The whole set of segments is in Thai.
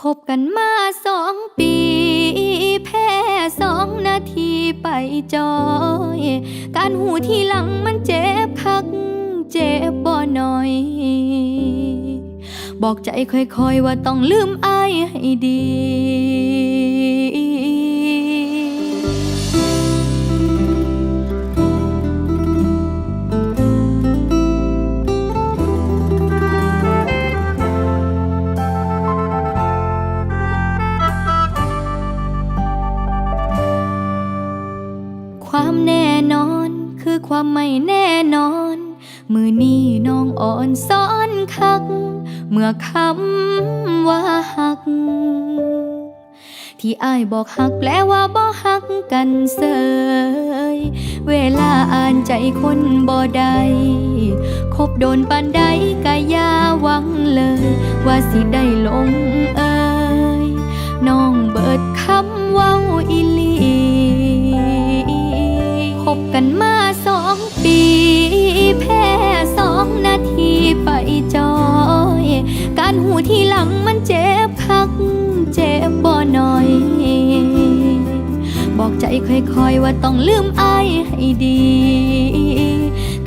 คบกันมาสองปี แพ้สองนาทีไปจอย การหูที่หลังมันเจ็บคัก เจ็บบ่หน่อย บอกใจค่อยๆว่าต้องลืมอายให้ดี ความแน่นอน คือความไม่แน่นอน มือนี้น้องอ่อนซ้อนคัก เมื่อคำว่าหัก ที่อายบอกหักแปลว่าบ่หักกันเสย เวลาอ่านใจคนบ่ได้คบโดนปานใดกะอยาหวังเลย ว่าสิได้ลงเอยน้องเบิดคำเว้าอี บอกใจค่อยๆ ว่าต้องลืมอายให้ดี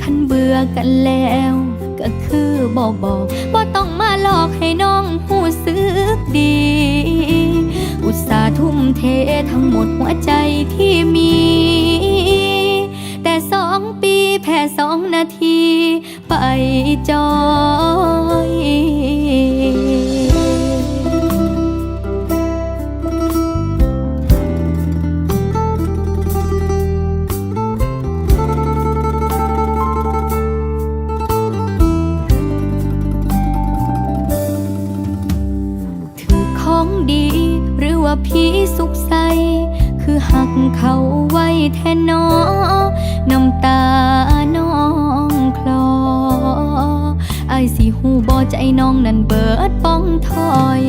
คันเบื่อกันแล้ว ก็คือบอกบอกว่าต้องมาหลอกให้น้องหูสึกดี อุตส่าห์ทุ่มเททั้งหมดหัวใจที่มี แต่สองปีแพ้สองนาที ไปจอย ว่าผีสุขใส คือหักเขาไว้แทนนอน้ำตาน้องคลอไอสิหูบ่ใจน้องนั้นเบิดป้องถอย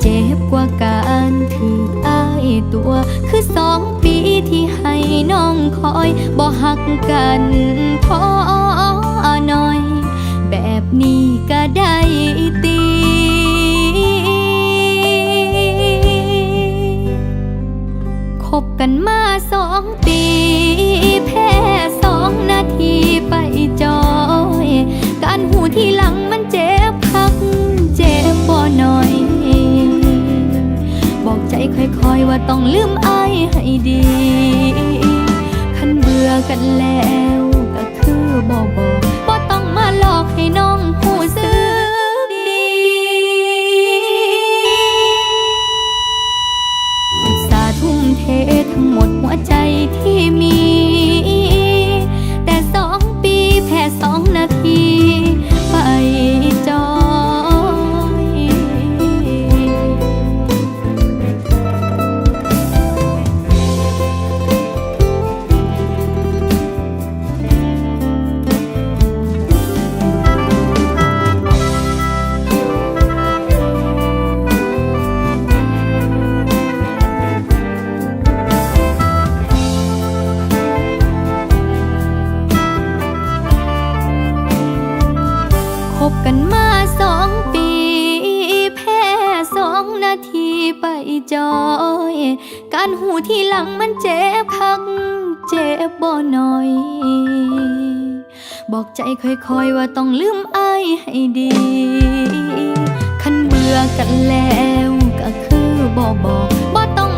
เจ็บกว่าการถืออายตัว คือสองปีที่ให้น้องคอยบ่หักกัน บกันมาสองปี แพ้สองนาทีไปจอย การหูที่หลังมันเจ็บคัก เจ็บบ่หน่อย บอกใจค่อยๆว่าต้องลืมอายให้ดี คันเบื่อกันแล้วก็คือบอกบอกบ่ต้องมาหลอกให้น้อง บกันมาสองปี แพ้สองนาทีไปจอย การหูที่หลังมันเจ็บคัก เจ็บบ่หน่อย บอกใจค่อยๆว่าต้องลืมอายให้ดี คันเบื่อกันแล้วก็คือบอกบอกบ่ต้อง